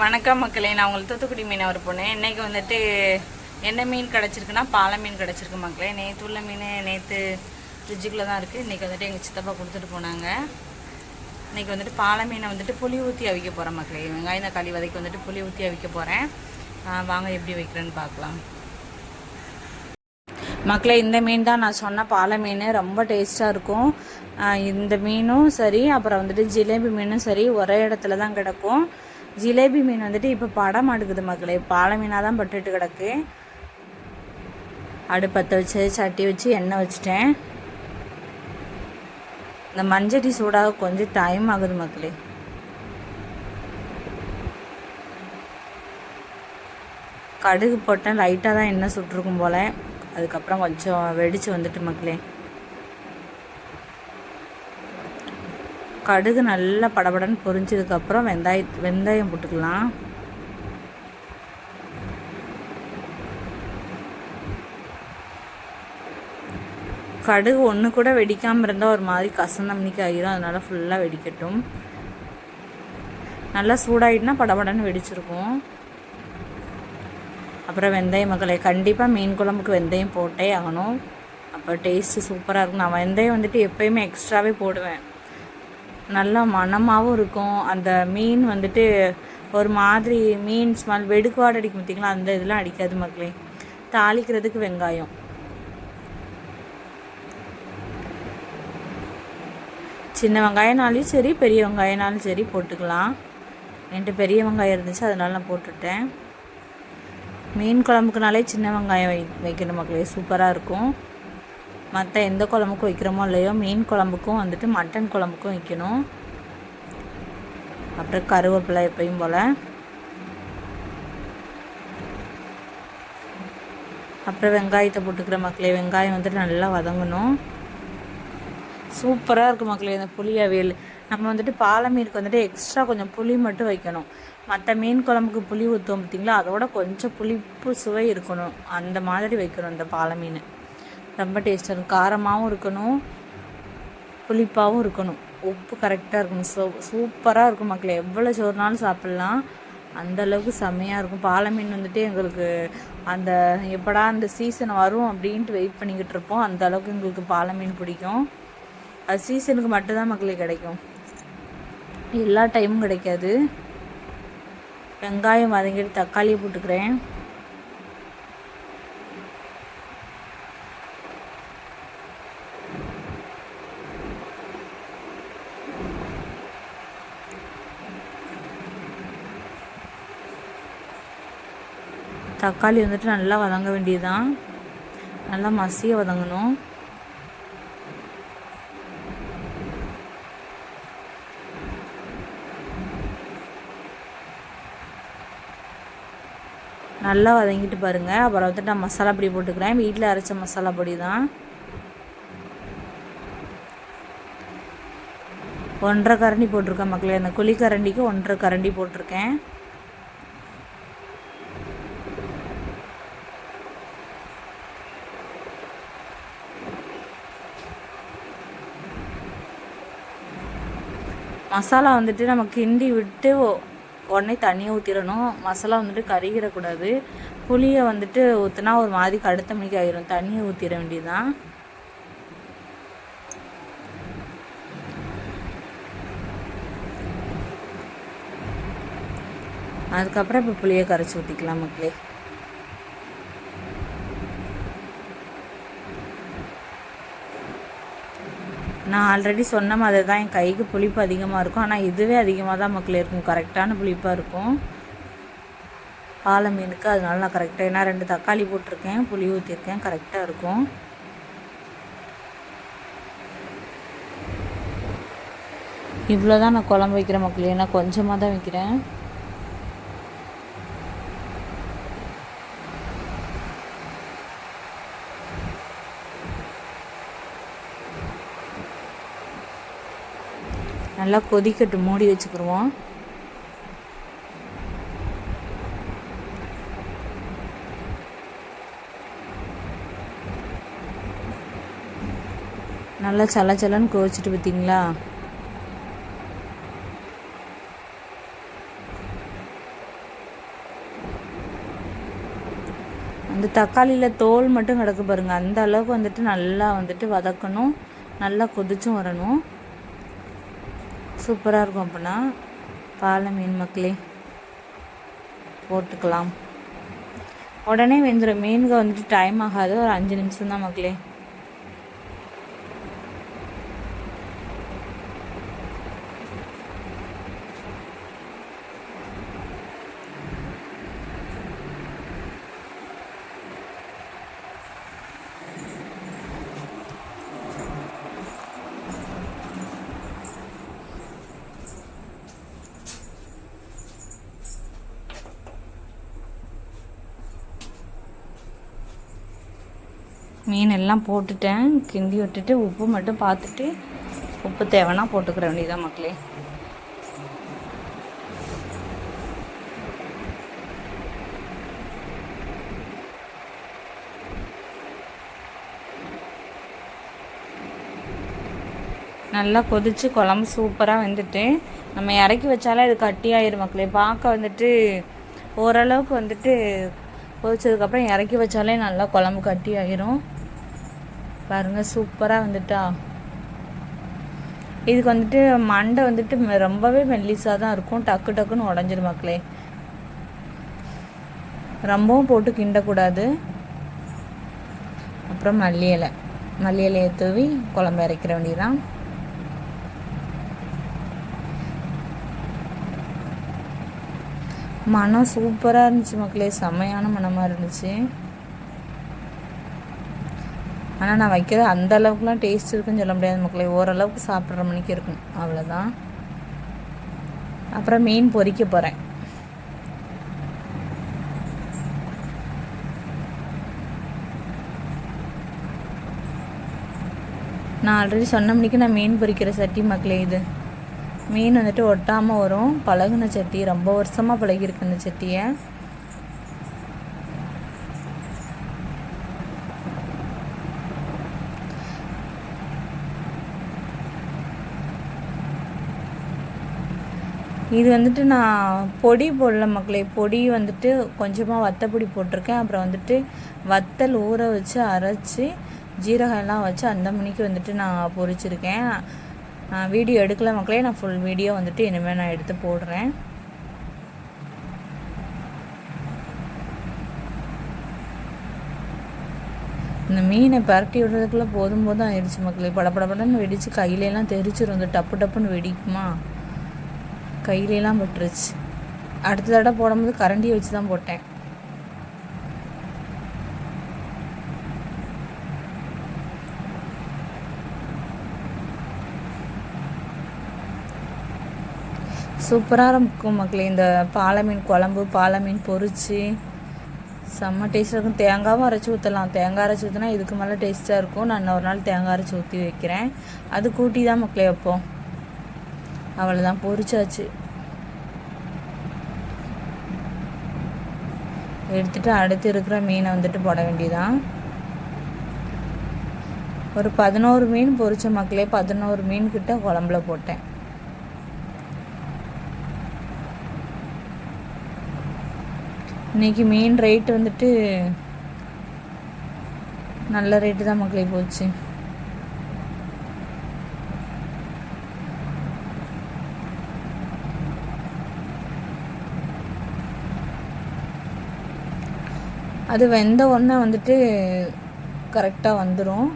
வணக்கம் மக்களே நான் உங்களுக்கு தூத்துக்குடி மீன் ஒரு இன்றைக்கி வந்துட்டு என்ன மீன் கிடச்சிருக்குன்னா பாலை மீன் கிடச்சிருக்கு மக்களே. நேற்று உள்ள மீன் நேற்று ஃப்ரிட்ஜுக்குள்ளே தான் இருக்குது இன்றைக்கி வந்துட்டு எங்கள் சித்தப்பா கொடுத்துட்டு போனாங்க. இன்றைக்கி வந்துட்டு பாலை மீனை வந்துட்டு புளி ஊற்றி அவிக்க போகிறேன் மக்களே. வெங்காயம் தக்காளி வதைக்கு வந்துட்டு புளி ஊற்றி அவிக்க போகிறேன் வாங்க எப்படி வைக்கிறேன்னு பார்க்கலாம். மக்களே இந்த மீன் தான் நான் சொன்ன பாலை மீன். ரொம்ப டேஸ்ட்டாக இருக்கும். இந்த மீனும் சரி அப்புறம் வந்துட்டு ஜிலேபி மீனும் சரி ஒரே இடத்துல தான் கிடக்கும். ஜிலேபி மீன் வந்துட்டு இப்போ படம் அடுக்குது மக்களே. பாலை மீனாக தான் பட்டுட்டு கிடக்கு. அடுப்பத்தை வச்சு சட்டி வச்சு எண்ணெய் வச்சுட்டேன். இந்த மஞ்சட்டி சூடாக கொஞ்சம் டைம் ஆகுது மக்களே. கடுகு போட்டேன் லைட்டாக தான் எண்ணெய் சுட்டிருக்கும் போல். அதுக்கப்புறம் கொஞ்சம் வெடிச்சு வந்துட்டு மக்களே. கடுகு நல்லா படபடன்னு பொரிஞ்சதுக்கப்புறம் வெந்தாய வெந்தயம் போட்டுக்கலாம். கடுகு ஒன்று கூட வெடிக்காமல் இருந்தால் ஒரு மாதிரி கசந்தம்னிக்கு ஆகிரும் அதனால் ஃபுல்லாக வெடிக்கட்டும். நல்லா சூடாயிட்டுனா படபடன்னு வெடிச்சிருக்கும். அப்புறம் வெந்தயம் மக்களை கண்டிப்பாக மீன் குழம்புக்கு வெந்தயம் போட்டே ஆகணும். அப்போ டேஸ்ட்டு சூப்பராக இருக்கும். நான் வெந்தயம் வந்துட்டு எப்பயுமே எக்ஸ்ட்ராவே போடுவேன். நல்லா மணமாகவும் இருக்கும். அந்த மீன் வந்துட்டு ஒரு மாதிரி மீன் ஸ்மெல் வெடுக்குவாடு அடிக்கும் பார்த்தீங்களா அந்த இதெல்லாம் அடிக்காது மக்களே. தாளிக்கிறதுக்கு வெங்காயம். சின்ன வெங்காயம்னாலும் சரி பெரிய வெங்காயம்னாலும் சரி போட்டுக்கலாம். என்கிட்ட பெரிய வெங்காயம் இருந்துச்சு அதனால நான் போட்டுட்டேன். மீன் குழம்புக்குனாலே சின்ன வெங்காயம் வை வைக்கணும் மக்களே. சூப்பராக இருக்கும். மற்ற எந்த குழம்புக்கும் வைக்கிறோமோ இல்லையோ மீன் குழம்புக்கும் வந்துட்டு மட்டன் குழம்புக்கும் வைக்கணும். அப்புறம் கருவேப்பிலை எப்பயும் போல். அப்புறம் வெங்காயத்தை போட்டுக்கிற மக்களே வெங்காயம் வந்துட்டு நல்லா வதங்கணும். சூப்பராக இருக்கும் மக்களே இந்த புளி அவியல். நம்ம வந்துட்டு பாலை மீனுக்கு வந்துட்டு எக்ஸ்ட்ரா கொஞ்சம் புளி மட்டும் வைக்கணும். மற்ற மீன் குழம்புக்கு புளி ஊற்றுவோம் பார்த்தீங்களா அதோட கொஞ்சம் புளிப்பு சுவை இருக்கணும். அந்த மாதிரி வைக்கணும் இந்த பாலை மீன். ரொம்ப டேஸ்ட்டாக இருக்கும். காரமாகவும் இருக்கணும் புளிப்பாகவும் இருக்கணும். உப்பு கரெக்டாக இருக்கணும். சூ சூப்பராக இருக்கும் மக்களை. எவ்வளோ சோறுனாலும் சாப்பிட்லாம். அந்தளவுக்கு செம்மையாக இருக்கும். பாலை மீன் வந்துட்டு எங்களுக்கு அந்த எப்படா அந்த சீசன் வரும் அப்படின்ட்டு வெயிட் பண்ணிக்கிட்டு இருப்போம். அந்த அளவுக்கு எங்களுக்கு பாலை மீன் பிடிக்கும். அது சீசனுக்கு மட்டும்தான் மக்களுக்கு கிடைக்கும். எல்லா டைமும் கிடைக்காது. வெங்காயம் வதங்கிட்டு தக்காளியை போட்டுக்கிறேன். தக்காளி வந்துட்டு நல்லா வதங்க வேண்டியதுதான். நல்லா மசிய வதங்கணும். நல்லா வதங்கிட்டு பாருங்கள் அப்புறம் வந்துட்டு நான் மசாலா பொடி போட்டுக்கிறேன். வீட்டில் அரைச்ச மசாலா பொடி தான் ஒன்றரை கரண்டி போட்டிருக்கேன் மக்களே. அந்த குழி கரண்டிக்கு ஒன்றரை கரண்டி போட்டிருக்கேன். மசாலா வந்துட்டு நம்ம கிண்டி விட்டு உடனே தண்ணியை ஊற்றிடணும் மசாலா வந்துட்டு கருகிடக்கூடாது புளியை வந்துட்டு ஊற்றினா ஒரு மாதிரி கடுத்த மணிக்கு ஆயிரும். தண்ணியை ஊற்றிட வேண்டியதுதான். அதுக்கப்புறம் இப்போ புளியை கரைச்சி ஊற்றிக்கலாம் மக்களே. நான் ஆல்ரெடி சொன்ன மாதிரி தான் என் கைக்கு புளிப்பு அதிகமாக இருக்கும். ஆனால் இதுவே அதிகமாக தான் மக்கள் இருக்கும். கரெக்டான புளிப்பாக இருக்கும். பாலை மீனுக்கு அதனால நான் கரெக்டாக ஏன்னா ரெண்டு தக்காளி போட்டிருக்கேன். புளி ஊற்றிருக்கேன் கரெக்டாக இருக்கும். இவ்வளோ தான் நான் குழம்பு வைக்கிற மக்கள். ஏன்னா கொஞ்சமாக தான் வைக்கிறேன். நல்லா கொதிக்கட்டு மூடி வச்சுக்கிடுவோம் நல்லா சல சலச்சலன்னு கோச்சிட்டு பார்த்தீங்களா அந்த தக்காளியில் தோல் மட்டும் கிடக்கு பாருங்கள் அந்த அளவுக்கு வந்துட்டு நல்லா வந்துட்டு வதக்கணும். நல்லா கொதிச்சும் வரணும். சூப்பராக இருக்கும் அப்படின்னா பாலை மீன் மக்களே. போட்டுக்கலாம். உடனே வெந்துடும் மீனுக்கு வந்துட்டு டைம் ஆகாது. ஒரு அஞ்சு நிமிஷம் தான் மக்களே. மீன் எல்லாம் போட்டுட்டேன். கிண்டி விட்டுட்டு உப்பு மட்டும் பார்த்துட்டு உப்பு தேவைன்னா போட்டுக்கிற வேண்டியதான் மக்களே. நல்லா கொதிச்சு குழம்பு சூப்பராக வந்துட்டு நம்ம இறக்கி வச்சாலே அது கட்டியாயிரும் மக்களே. பார்க்க வந்துட்டு ஓரளவுக்கு வந்துட்டு கொதிச்சதுக்கப்புறம் இறக்கி வச்சாலே நல்லா குழம்பு கட்டி ஆயிரும். பாருங்கள் சூப்பராக வந்துட்டா. இதுக்கு வந்துட்டு மண்டை வந்துட்டு ரொம்பவே மெல்லிஸாக தான் இருக்கும். டக்கு டக்குன்னு உடஞ்சிரும் மக்களே. ரொம்பவும் போட்டு கிண்டக்கூடாது. அப்புறம் மல்லி இலை. மல்லி இலையை தூவி குழம்பு இறக்கிற வேண்டியதான் மனம் சூப்பராக இருந்துச்சு மக்களே. செம்மையான மனமாக இருந்துச்சு. ஆனால் நான் வைக்கிறது அந்த அளவுக்குலாம் டேஸ்ட் இருக்குன்னு சொல்ல முடியாது மக்களை. ஓரளவுக்கு சாப்பிட்ற மணிக்கு இருக்கும். அவ்வளோதான் அப்புறம் மீன் பொறிக்க போகிறேன் நான் ஆல்ரெடி சொன்ன மணிக்கு நான் மீன் பொறிக்கிற சட்டி மக்களே இது. மீன் வந்துட்டு ஒட்டாமல் வரும். பழகுன சட்டி. ரொம்ப வருஷமாக பழகிருக்கு இந்த சட்டியை. இது வந்துட்டு நான் பொடி போடல மக்களே. பொடி வந்துட்டு கொஞ்சமாக வத்தப்பொடி போட்டிருக்கேன். அப்புறம் வந்துட்டு வத்தல் ஊற வச்சு அரைச்சி ஜீரகம் எல்லாம் வச்சு அந்த மணிக்கு வந்துட்டு நான் பொரிச்சிருக்கேன். வீடியோ எடுக்கல மக்களே. நான் ஃபுல் வீடியோ வந்துட்டு இனிமேல் நான் எடுத்து போடுறேன். இந்த மீனை பரட்டி விடுறதுக்குள்ளே போதும் போதும் ஆயிடுச்சு மக்களே. படப்படப்படன்னு வெடித்து கையிலெல்லாம் தெரிச்சிரும். இந்த டப்பு டப்புன்னு வெடிக்குமா? கையிலலாம் பட்டுருச்சு அடுத்த தடவை போடும்போது கரண்டியை வச்சு தான் போட்டேன். சூப்பராக இருக்கும் மக்களே. இந்த பாலை மீன் குழம்பு பாலை மீன் பொரிச்சு செம்ம டேஸ்ட்டாக இருக்கும். தேங்காவும் அரைச்சி ஊற்றலாம் தேங்காய் அரைச்சி ஊற்றினா இதுக்கு மேலே டேஸ்ட்டாக இருக்கும். நான் ஒரு நாள் தேங்காய் அரைச்சி ஊற்றி வைக்கிறேன். அது கூட்டி தான் மக்களே வைப்போம். அவ்வளோதான் பொரிச்சாச்சு எடுத்துட்டு அடுத்து இருக்கிற மீனை வந்துட்டு போட வேண்டியதான் ஒரு பதினோரு மீன் பொரிச்ச மக்களே பதினோரு மீன் கிட்ட குழம்புல போட்டேன். இன்றைக்கி மீன் ரேட்டு வந்துட்டு நல்ல ரேட்டு தான் மக்களே போச்சு. அது வெந்த உடனே வந்துட்டு கரெக்டாக வந்துடும்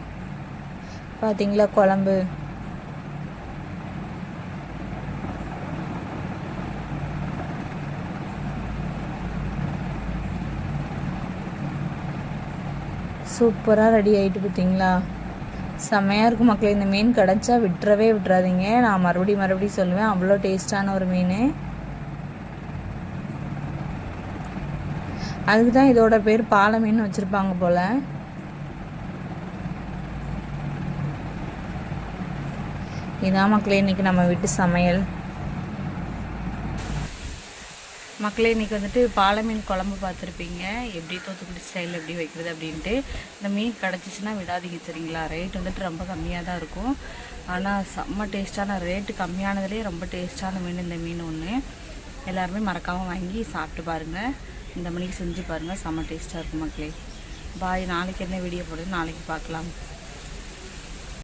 பார்த்தீங்களா குழம்பு? சூப்பராக ரெடி ஆகிட்டு பார்த்தீங்களா செம்மையாக இருக்கும் மக்களே இந்த மீன் கிடச்சா விட்டுறவே விட்டுறாதீங்க. நான் மறுபடியும் மறுபடியும் சொல்லுவேன் அவ்வளோ டேஸ்டான ஒரு மீன். அதுக்கு தான் இதோட பேர் பாலை மீன் வச்சுருப்பாங்க போல். இதான் மக்களே இன்றைக்கி நம்ம வீட்டு சமையல். மக்களே இன்றைக்கி வந்துட்டு பாலை மீன் குழம்பு பார்த்துருப்பீங்க. எப்படி தூத்துக்குடி ஸ்டைலில் எப்படி வைக்கிறது அப்படின்ட்டு. இந்த மீன் கிடச்சிச்சின்னா விடாதீங்க சரிங்களா? ரேட் வந்துட்டு ரொம்ப கம்மியாக தான் இருக்கும். ஆனால் செம்ம டேஸ்ட்டான ரேட்டு கம்மியானதுலேயே ரொம்ப டேஸ்ட்டான மீன் இந்த மீன் ஒன்று எல்லாருமே மறக்காமல் வாங்கி சாப்பிட்டு பாருங்கள் இந்த மணிக்கு செஞ்சு பாருங்கள் செம்ம டேஸ்ட்டாக இருக்கும் மக்களே. பாய் நாளைக்கு என்ன வீடியோ போடுறது நாளைக்கு பார்க்கலாம்.